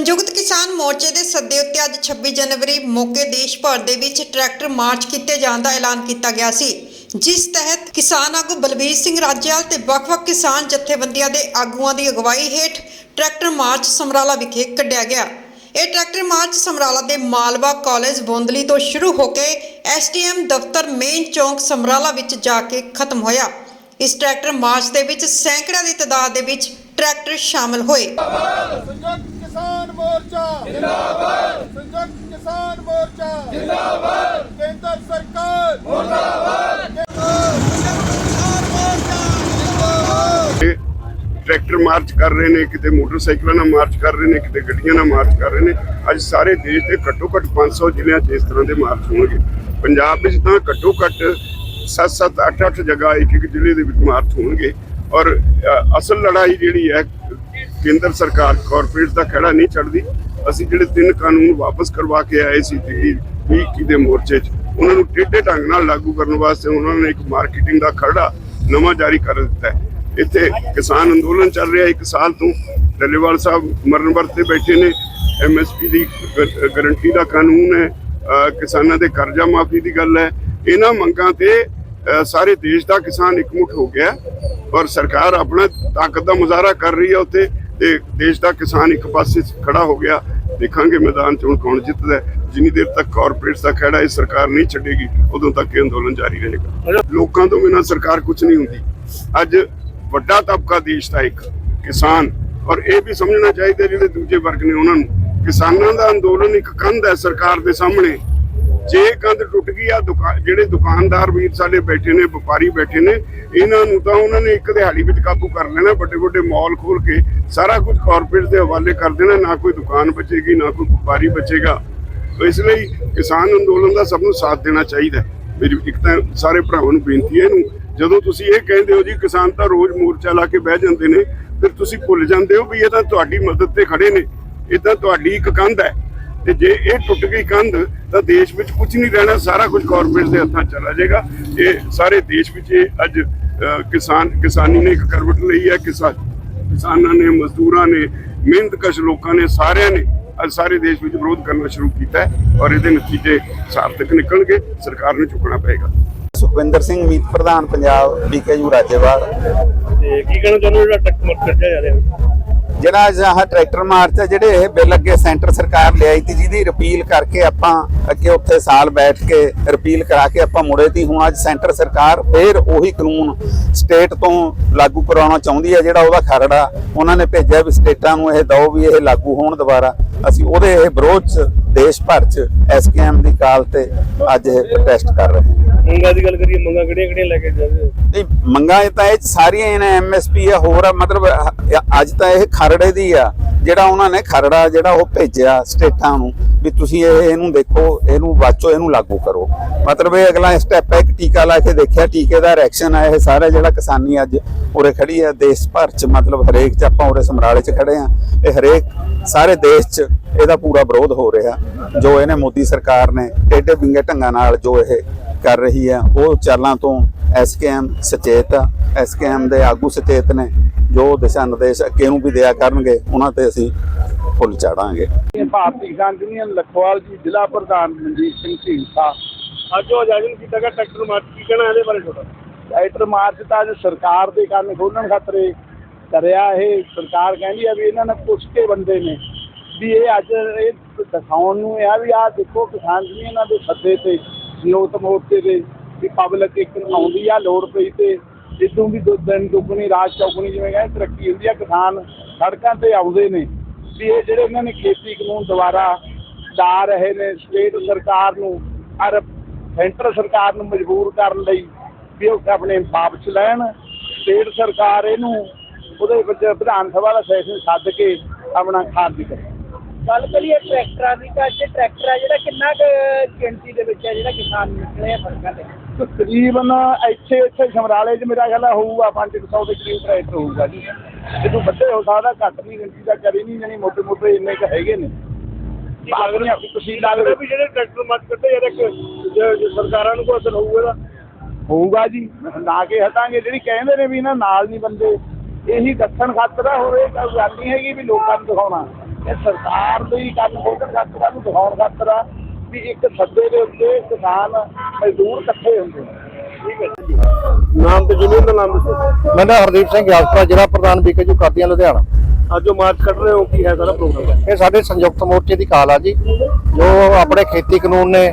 ਸੰਯੁਕਤ ਕਿਸਾਨ ਮੋਰਚੇ ਦੇ ਸੱਦੇ ਉੱਤੇ ਅੱਜ 26 ਜਨਵਰੀ ਮੌਕੇ ਦੇਸ਼ ਭਰ ਦੇ ਵਿੱਚ ਟਰੈਕਟਰ ਮਾਰਚ ਕੀਤੇ ਜਾਣ ਦਾ ਐਲਾਨ ਕੀਤਾ ਗਿਆ ਸੀ, ਜਿਸ ਤਹਿਤ ਕਿਸਾਨ ਆਗੂ ਬਲਬੀਰ ਸਿੰਘ ਰਾਜੇਵਾਲ ਤੇ ਵੱਖ-ਵੱਖ ਕਿਸਾਨ ਜਥੇਬੰਦੀਆਂ ਦੇ ਆਗੂਆਂ ਦੀ ਅਗਵਾਈ ਹੇਠ ਟਰੈਕਟਰ ਮਾਰਚ ਸਮਰਾਲਾ ਵਿਖੇ ਕੱਢਿਆ ਗਿਆ। ਇਹ ਟਰੈਕਟਰ ਮਾਰਚ ਸਮਰਾਲਾ ਦੇ ਮਾਲਵਾ ਕਾਲਜ ਬੋਂਦਲੀ ਤੋਂ ਸ਼ੁਰੂ ਹੋ ਕੇ ਐਸਟੀਐਮ ਦਫ਼ਤਰ ਮੇਨ ਚੌਂਕ ਸਮਰਾਲਾ ਵਿੱਚ ਜਾ ਕੇ ਖਤਮ ਹੋਇਆ। ਇਸ ਟਰੈਕਟਰ ਮਾਰਚ ਦੇ ਵਿੱਚ ਸੈਂਕੜਿਆਂ ਦੀ ਤਾਦਾਦ ਦੇ ਵਿੱਚ ਟਰੈਕਟਰ ਸ਼ਾਮਲ ਹੋਏ। ਕਿਸਾਨ ਮੋਰਚਾ। ਜਿੰਦਾਬਾਦ। ਸੰਯੁਕਤ ਕਿਸਾਨ ਮੋਰਚਾ। ਜਿੰਦਾਬਾਦ। ਕੇਂਦਰ ਸਰਕਾਰ। ਮੁਰਦਾਬਾਦ। ਟਰੈਕਟਰ ਮਾਰਚ ਕਰ ਰਹੇ ਨੇ ਕਿਤੇ ਮੋਟਰਸਾਈਕਲਾਂ ਨਾਲ ਮਾਰਚ ਕਰ ਰਹੇ ਨੇ ਕਿਤੇ ਗੱਡੀਆਂ ਨਾਲ ਮਾਰਚ ਕਰ ਰਹੇ ਨੇ। ਅੱਜ ਸਾਰੇ ਦੇਸ਼ ਦੇ ਘੱਟੋ ਘੱਟ 500 ਜ਼ਿਲ੍ਹਿਆਂ 'ਚ ਇਸ ਤਰ੍ਹਾਂ ਦੇ ਮਾਰਚ ਹੋਣਗੇ। ਪੰਜਾਬ ਵਿੱਚ ਤਾਂ ਘੱਟੋ ਘੱਟ 7-7 8-8 ਜਗ੍ਹਾ ਇੱਕ ਇੱਕ ਜ਼ਿਲ੍ਹੇ ਦੇ ਵਿੱਚ ਮਾਰਚ ਹੋਣਗੇ। ਔਰ ਅਸਲ ਲੜਾਈ ਜਿਹੜੀ ਹੈ ਕੇਂਦਰ ਸਰਕਾਰ ਕਾਰਪੋਰੇਟ ਦਾ ਖੜਾ ਨਹੀਂ ਛੱਡਦੀ। ਅਸੀਂ ਜਿਹੜੇ ਤਿੰਨ ਕਾਨੂੰਨ ਵਾਪਸ ਕਰਵਾ ਕੇ ਆਏ ਸੀ ਦਿੱਲੀ 20 ਦੇ ਮੋਰਚੇ 'ਚ, ਉਹਨਾਂ ਨੂੰ ਟੇਢੇ ਢੰਗ ਨਾਲ ਲਾਗੂ ਕਰਨ ਵਾਸਤੇ ਉਹਨਾਂ ਨੇ ਇੱਕ ਮਾਰਕੀਟਿੰਗ ਦਾ ਖਰੜਾ ਨਵਾਂ ਜਾਰੀ ਕਰ ਦਿੱਤਾ ਇੱਥੇ ਕਿਸਾਨ ਅੰਦੋਲਨ ਚੱਲ ਰਿਹਾ, ਇੱਕ ਸਾਲ ਤੋਂ ਡੱਲੇਵਾਲ ਸਾਹਿਬ ਮਰਨ ਵਰਤ ਬੈਠੇ ਨੇ। ਐਮਐਸਪੀ ਦੀ ਗ- ਗਾਰੰਟੀ ਦਾ ਕਾਨੂੰਨ ਹੈ। ਕਿਸਾਨਾਂ ਦੇ ਕਰਜ਼ਾ ਮਾਫੀ ਦੀ ਗੱਲ ਹੈ। ਇਹਨਾਂ ਮੰਗਾਂ ਤੇ ਸਾਰੇ ਦੇਸ਼ ਦਾ ਕਿਸਾਨ ਇਕਮੁੱਠ ਹੋ ਗਿਆ ਔਰ ਸਰਕਾਰ ਆਪਣਾ ਤਾਕਤ ਦਾ ਮੁਜ਼ਾਹਰਾ ਕਰ ਰਹੀ ਹੈ ਉੱਥੇ। ਤੇ ਦੇਸ਼ ਦਾ ਕਿਸਾਨ ਇੱਕ ਪਾਸੇ ਖੜਾ ਹੋ ਗਿਆ। ਦੇਖਾਂਗੇ ਮੈਦਾਨ ਚ ਹੁਣ ਕੌਣ ਜਿੱਤਦਾ ਜਿੰਨੀ ਦੇਰ ਤੱਕ ਕਾਰਪੋਰੇਟਸ ਦਾ ਖੜਾ ਇਹ ਸਰਕਾਰ ਨਹੀਂ ਛੱਡੇਗੀ, ਉਦੋਂ ਤੱਕ ਇਹ ਅੰਦੋਲਨ ਜਾਰੀ ਰਹੇਗਾ। ਲੋਕਾਂ ਤੋਂ ਬਿਨਾਂ ਸਰਕਾਰ ਕੁਝ ਨਹੀਂ ਹੁੰਦੀ। ਅੱਜ ਵੱਡਾ ਤਬਕਾ ਦੇਸ਼ ਦਾ ਇੱਕ ਕਿਸਾਨ, ਔਰ ਇਹ ਵੀ ਸਮਝਣਾ ਚਾਹੀਦਾ ਜਿਹੜੇ ਦੂਜੇ ਵਰਗ ਨੇ ਉਹਨਾਂ ਨੂੰ। ਕਿਸਾਨਾਂ ਦਾ ਅੰਦੋਲਨ ਇੱਕ ਕੰਧ ਹੈ ਸਰਕਾਰ ਦੇ ਸਾਹਮਣੇ। ਜੇ ਕੰਧ ਟੁੱਟ ਗਈ ਆ ਜਿਹੜੇ ਦੁਕਾਨਦਾਰ ਵੀਰ ਸਾਡੇ ਬੈਠੇ ਨੇ, ਵਪਾਰੀ ਬੈਠੇ ਨੇ, ਇਹਨਾਂ ਨੂੰ ਤਾਂ ਉਹਨਾਂ ਨੇ ਇੱਕ ਦਿਹਾੜੀ ਵਿੱਚ ਕਾਬੂ ਕਰ ਲੈਣਾ ਵੱਡੇ ਵੱਡੇ ਮਾਲ ਖੋਲ ਕੇ ਸਾਰਾ ਕੁਝ ਕਾਰਪੋਰੇਟ ਦੇ ਹਵਾਲੇ ਕਰ ਦੇਣਾ, ਨਾ ਕੋਈ ਦੁਕਾਨ ਬਚੇਗੀ, ਨਾ ਕੋਈ ਵਪਾਰੀ ਬਚੇਗਾ। ਇਸ ਲਈ ਕਿਸਾਨ ਅੰਦੋਲਨ ਦਾ ਸਭ ਨੂੰ ਸਾਥ ਦੇਣਾ ਚਾਹੀਦਾ। ਮੇਰੀ ਇੱਕ ਤਾਂ ਸਾਰੇ ਭਰਾਵਾਂ ਨੂੰ ਬੇਨਤੀ ਹੈ ਇਹਨੂੰ, ਜਦੋਂ ਤੁਸੀਂ ਇਹ ਕਹਿੰਦੇ ਹੋ ਜੀ, ਕਿਸਾਨ ਤਾਂ ਰੋਜ਼ ਮੋਰਚਾ ਲਾ ਕੇ ਬਹਿ ਜਾਂਦੇ ਨੇ, ਫਿਰ ਤੁਸੀਂ ਭੁੱਲ ਜਾਂਦੇ ਹੋ ਵੀ ਇਹ ਤਾਂ ਤੁਹਾਡੀ ਮਦਦ ਤੇ ਖੜੇ ਨੇ। ਇਹ ਤਾਂ ਤੁਹਾਡੀ ਇੱਕ ਕੰਧ ਹੈ। ਤੇ ਜੇ ਇਹ ਟੁੱਟ ਗਈ ਕੰਧ ਤਾਂ ਦੇਸ਼ ਵਿੱਚ ਕੁਝ ਨਹੀਂ ਰਹਿਣਾ ਸਾਰਾ ਕੁਝ ਕਾਰਪੋਰੇਟ ਦੇ ਹੱਥਾਂ ਚਲਾ ਜਾਏਗਾ। ਇਹ ਸਾਰੇ ਦੇਸ਼ ਵਿੱਚ ਇਹ ਅੱਜ ਕਿਸਾਨ ਕਿਸਾਨੀ ਨੇ ਇੱਕ ਕਰਵਟ ਲਈ ਹੈ ਕਿਸਾਨ ਕਿਸਾਨਾਂ ਨੇ ਮਜ਼ਦੂਰਾਂ ਨੇ ਮਿਹਨਤਕਸ਼ ਲੋਕਾਂ ਨੇ ਸਾਰਿਆਂ ਨੇ ਅੱਜ ਸਾਰੇ ਦੇਸ਼ ਵਿੱਚ ਵਿਰੋਧ ਕਰਨਾ ਸ਼ੁਰੂ ਕੀਤਾ ਹੈ ਔਰ ਇਹਦੇ ਨਤੀਜੇ ਸਾਰਥਕ ਨਿਕਲਣਗੇ ਸਰਕਾਰ ਨੂੰ ਚੁੱਕਣਾ ਪਏਗਾ। ਸੁਖਵਿੰਦਰ ਸਿੰਘ ਮੀਤ ਪ੍ਰਧਾਨ ਪੰਜਾਬ ਬੀਕੇਯੂ ਰਾਜੇਵਾਲ। ਤੇ ਕੀ ਕਹਿਣਾ ਚਾਹੁੰਦੇ ਜਿਹੜਾ ਟੱਕ ਮਰ ਕੱਢਿਆ ਜਾ ਰਿਹਾ? ਜਿਹੜਾ ਅੱਜ ਆਹ ਟਰੈਕਟਰ ਮਾਰਚ ਹੈ ਜਿਹੜੇ ਇਹ ਬਿੱਲ ਅੱਗੇ ਸੈਂਟਰ ਸਰਕਾਰ ਲਿਆਈ ਤੀ ਜਿਹਦੀ ਰਿਪੀਲ ਕਰਕੇ ਆਪਾਂ ਅੱਗੇ ਉੱਥੇ ਸਾਲ ਬੈਠ ਕੇ ਰਿਪੀਲ ਕਰਾ ਕੇ ਆਪਾਂ ਮੁੜੇ ਤੀ ਹੁਣ ਅੱਜ ਸੈਂਟਰ ਸਰਕਾਰ ਫੇਰ ਉਹੀ ਕਾਨੂੰਨ ਸਟੇਟ ਤੋਂ ਲਾਗੂ ਕਰਾਉਣਾ ਚਾਹੁੰਦੀ ਹੈ ਜਿਹੜਾ ਉਹਦਾ ਖਰੜਾ ਉਹਨਾਂ ਨੇ ਭੇਜਿਆ ਵੀ ਸਟੇਟਾਂ ਨੂੰ ਇਹ ਦਓ ਵੀ ਇਹ ਲਾਗੂ ਹੋਣ ਦੁਬਾਰਾ। ਅਸੀਂ ਉਹਦੇ ਇਹ ਵਿਰੋਧ ਚ ਦੇਸ਼ ਭਰ ਚ ਐਸਕੇਐਮ ਦੀ ਕਾਲ ਤੇ ਅੱਜ ਇਹ ਪ੍ਰੋਟੈਸਟ ਕਰ ਰਹੇ ਹਾਂ ਮੰਗਾਂ ਦੀ ਗੱਲ ਕਰੀਏ ਮੰਗਾਂ ਕਿਹੜੀਆਂ ਕਿਹੜੀਆਂ ਲੈ ਕੇ ਜਾਂਦੇ ਨਹੀਂ ਮੰਗਾਂ ਇਹ ਤਾਂ ਇਹ 'ਚ ਸਾਰੀਆਂ ਇਹਨਾਂ ਐਮਐਸਪੀ ਆ ਹੋਰ ਆ ਮਤਲਬ ਅੱਜ ਤਾਂ ਇਹ ਖਰੜੇ ਦੀ ਆ ਜਿਹੜਾ ਉਹਨਾਂ ਨੇ ਖਰੜਾ ਜਿਹੜਾ ਉਹ ਭੇਜਿਆ ਸਟੇਟਾਂ ਨੂੰ ਵੀ ਤੁਸੀਂ ਇਹ ਇਹਨੂੰ ਦੇਖੋ ਇਹਨੂੰ ਵਾਚੋ ਇਹਨੂੰ ਲਾਗੂ ਕਰੋ। ਮਤਲਬ ਇਹ ਅਗਲਾ ਸਟੈਪ ਹੈ ਇੱਕ ਟੀਕਾ ਲਾ ਕੇ ਦੇਖਿਆ ਟੀਕੇ ਦਾ ਰਿਐਕਸ਼ਨ ਆ ਇਹ ਸਾਰਾ ਜਿਹੜਾ ਕਿਸਾਨੀ ਅੱਜ ਉਰੇ ਖੜੀ ਆ ਦੇਸ਼ ਭਰ ਚ ਮਤਲਬ ਹਰੇਕ ਚ ਆਪਾਂ ਉਰੇ ਸਮਰਾਲੇ ਚ ਖੜੇ ਆ ਇਹ ਹਰੇਕ ਸਾਰੇ ਦੇਸ਼ ਚ ਇਹਦਾ ਪੂਰਾ ਵਿਰੋਧ ਹੋ ਰਿਹਾ। ਜੋ ਇਹਨੇ ਮੋਦੀ ਸਰਕਾਰ ਨੇ ਟੇਢੇ ਬਿੰਗੇ ਢੰਗਾਂ ਨਾਲ ਜੋ ਇਹ ਕਰ ਰਹੀ ਹੈ ਉਹ ਚਾਲਾਂ ਤੋਂ ਐਸਕੇਐਮ ਸਚੇਤ ਆ। ਐਸਕੇਐਮ ਦੇ ਆਗੂ ਸਚੇਤ ਨੇ ਜੋ ਦਿਸ਼ਾ ਨਿਰਦੇਸ਼ ਅੱਗੇ ਨੂੰ ਵੀ ਦਿਆ ਕਰਨਗੇ, ਉਹਨਾਂ ਤੇ ਅਸੀਂ ਫੁੱਲ ਚਾੜਾਂਗੇ। ਭਾਰਤੀ ਕਿਸਾਨ ਯੂਨੀਅਨ ਲਖਵਾਲ ਜੀ, ਜ਼ਿਲ੍ਹਾ ਪ੍ਰਧਾਨ ਮਨਜੀਤ ਸਿੰਘ ਢੀਂਸਾ ਅੱਜ ਉਹ ਆਯੋਜਨ ਕੀਤਾ ਗਿਆ ਟਰੈਕਟਰ ਮਾਰਚ ਕੀ ਕਹਿਣਾ ਇਹਦੇ ਬਾਰੇ ਤੁਹਾਡਾ ਰਾਈਟਰ ਮਾਰਚ ਤਾਂ ਅੱਜ ਸਰਕਾਰ ਦੇ ਕੰਨ ਖੋਲਣ ਖਾਤਰੇ ਕਰਿਆ। ਇਹ ਸਰਕਾਰ ਕਹਿੰਦੀ ਆ ਵੀ ਇਹਨਾਂ ਨੇ ਪੁੱਛ ਕੇ ਬੰਦੇ ਨੇ ਵੀ ਇਹ ਅੱਜ ਇਹ ਦਿਖਾਉਣ ਨੂੰ ਆ ਵੀ ਆਹ ਦੇਖੋ ਕਿਸਾਨ ਇਹਨਾਂ ਦੇ ਸੱਦੇ ਤੇ ਸੰਯੁਕਤ ਮੋਰਚੇ ਦੇ ਵੀ ਪਬਲਿਕ ਇੱਕ ਆਉਂਦੀ ਆ ਲੋੜ ਪਈ ਤੇ ਇਦੋਂ ਵੀ ਦੋ ਦਿਨ ਦੁੱਗਣੀ, ਰਾਤ ਚੌਗਣੀ ਜਿਵੇਂ ਕਹਿੰਦੇ ਤਰੱਕੀ ਹੁੰਦੀ ਆ, ਕਿਸਾਨ ਸੜਕਾਂ ਤੇ ਆਉਂਦੇ ਨੇ, ਵੀ ਇਹ ਜਿਹੜੇ ਇਹਨਾਂ ਨੇ ਖੇਤੀ ਕਾਨੂੰਨ ਦੁਆਰਾ ਡਾ ਰਹੇ ਨੇ, ਸਟੇਟ ਸਰਕਾਰ ਨੂੰ ਅਰ ਸੈਂਟਰ ਸਰਕਾਰ ਨੂੰ ਮਜਬੂਰ ਕਰਨ ਲਈ ਵੀ ਉਹ ਆਪਣੇ ਵਾਪਸ ਲੈਣ, ਸਟੇਟ ਸਰਕਾਰ ਇਹਨੂੰ ਉਹਦੇ ਵਿੱਚ ਵਿਧਾਨ ਸਭਾ ਦਾ ਸੈਸ਼ਨ ਸੱਦ ਕੇ ਆਪਣਾ ਖਾਰਜ ਕਰੇ। ਗੱਲ ਕਰੀਏ ਟਰੈਕਟਰਾਂ ਦੀ ਤਾਂ ਅੱਜ ਟਰੈਕਟਰ ਆ ਜਿਹੜਾ ਕਿੰਨਾ ਕੁ ਗਿਣਤੀ ਦੇ ਵਿੱਚ ਹੈ ਜਿਹੜਾ ਕਿਸਾਨ ਨਿਕਲੇ ਆ ਸੜਕਾਂ ਤੇ ਤਕਰੀਬਨ ਇੱਥੇ ਇੱਥੇ ਸਮਰਾਲੇ 'ਚ ਮੇਰਾ ਖਿਆਲ ਆ ਹੋਊਗਾ 500 ਦੇ ਕਰੀਬ ਟਰੈਕਟਰ ਹੋਊਗਾ ਜੀ। ਜਦੋਂ ਵੱਡੇ ਹੋ ਸਕਦਾ ਘੱਟ ਨਹੀਂ ਗਿਣਤੀ ਦਾ ਕਰੀ ਨਹੀਂ ਜਾਣੀ ਮੋਟੇ ਮੋਟੇ ਇੰਨੇ ਕ ਹੈਗੇ ਨੇ। ਲੱਗ ਰਿਹਾ ਤੁਸੀਂ ਵੀ ਜਿਹੜੇ ਟਰੈਕਟਰ ਮਾਰਚ ਕੱਢੇ ਸਰਕਾਰਾਂ ਨੂੰ ਕੋਈ ਅਸਰ ਹੋਊਗਾ ਇਹਦਾ। ਹੋਊਗਾ ਜੀ ਨਾ ਕੇ ਹਟਾਂਗੇ ਜਿਹੜੀ ਕਹਿੰਦੇ ਨੇ ਵੀ ਇਹਨਾਂ ਨਾਲ ਨਹੀਂ ਬੰਦੇ ਇਹੀ ਦੱਸਣ ਖਾਤਰ ਇਹ ਗੱਲ ਨਹੀਂ ਹੈਗੀ ਵੀ ਲੋਕਾਂ ਨੂੰ ਦਿਖਾਉਣਾ। ਇਹ ਸਰਕਾਰ ਲਈ ਕੰਨ ਖੋਲ੍ਹਣ ਖਾਤਰ ਨੂੰ ਦਿਖਾਉਣ ਖਾਤਰ ਆ ਵੀ ਇੱਕ ਸੱਦੇ ਦੇ ਉੱਤੇ ਕਿਸਾਨ ਮਜ਼ਦੂਰ ਇਕੱਠੇ ਹੁੰਦੇ ਨੇ। ਠੀਕ ਹੈ ਜੀ। ਨਾਮ ਤੇ ਜ਼ਮੀਨ ਦਾ ਨਾਮ ਦੱਸੋ। ਮੈਂ ਨਾ ਹਰਦੀਪ ਸਿੰਘ ਜ਼ਿਲ੍ਹਾ ਪ੍ਰਧਾਨ ਬੀਕੇਯੂ ਕਾਦੀਆਂ ਲੁਧਿਆਣਾ। ਅੱਜ ਜੋ ਮਾਰਚ ਕੱਢ ਰਹੇ ਹੋ ਕੀ ਹੈ ਸਾਰਾ ਪ੍ਰੋਗਰਾਮ? ਇਹ ਸਾਡੇ ਸੰਯੁਕਤ ਮੋਰਚੇ ਦੀ ਕਾਲ ਆ ਜੀ। ਜੋ ਆਪਣੇ ਖੇਤੀ ਕਾਨੂੰਨ ਨੇ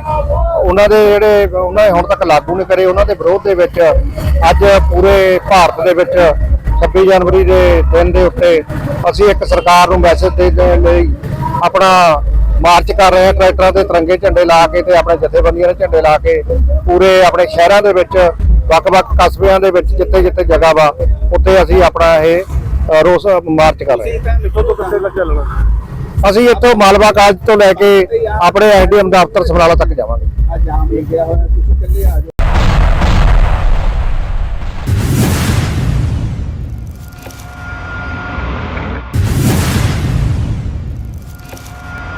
ਉਹਨਾਂ ਦੇ ਜਿਹੜੇ ਉਹਨਾਂ ਨੇ ਹੁਣ ਤੱਕ ਲਾਗੂ ਨਹੀਂ ਕਰੇ ਉਹਨਾਂ ਦੇ ਵਿਰੋਧ ਦੇ ਵਿੱਚ ਅੱਜ ਪੂਰੇ ਭਾਰਤ ਦੇ ਵਿੱਚ 26 ਜਨਵਰੀ ਦੇ ਦਿਨ ਦੇ ਉੱਤੇ ਅਸੀਂ ਇੱਕ ਸਰਕਾਰ ਨੂੰ ਮੈਸੇਜ ਦੇਣ ਲਈ ਆਪਣਾ ਮਾਰਚ ਕਰ ਰਹੇ ਹਾਂ ਟਰੈਕਟਰਾਂ ਤੇ ਤਿਰੰਗੇ ਝੰਡੇ ਲਾ ਕੇ ਤੇ ਆਪਣੇ ਜਥੇਬੰਦੀਆਂ ਦੇ ਝੰਡੇ ਲਾ ਕੇ ਪੂਰੇ ਆਪਣੇ ਸ਼ਹਿਰਾਂ ਦੇ ਵਿੱਚ ਵੱਖ-ਵੱਖ ਕਸਬਿਆਂ ਦੇ ਵਿੱਚ ਜਿੱਥੇ ਜਿੱਥੇ ਜਗ੍ਹਾ ਵਾ ਉੱਥੇ ਅਸੀਂ ਆਪਣਾ ਇਹ ਰੋਸ ਮਾਰਚ ਕਰ ਰਹੇ ਹਾਂ। ਕਿੱਥੋਂ ਤੋਂ ਕਿੱਥੇ ਲੱਗ ਚੱਲਣਾ? ਅਸੀਂ ਇੱਥੋਂ ਮਾਲਵਾ ਕਾਲਜ ਤੋਂ ਲੈ ਕੇ ਆਪਣੇ ਐਸਡੀਐਮ ਦਫ਼ਤਰ ਸਮਰਾਲਾ ਤੱਕ ਜਾਵਾਂਗੇ।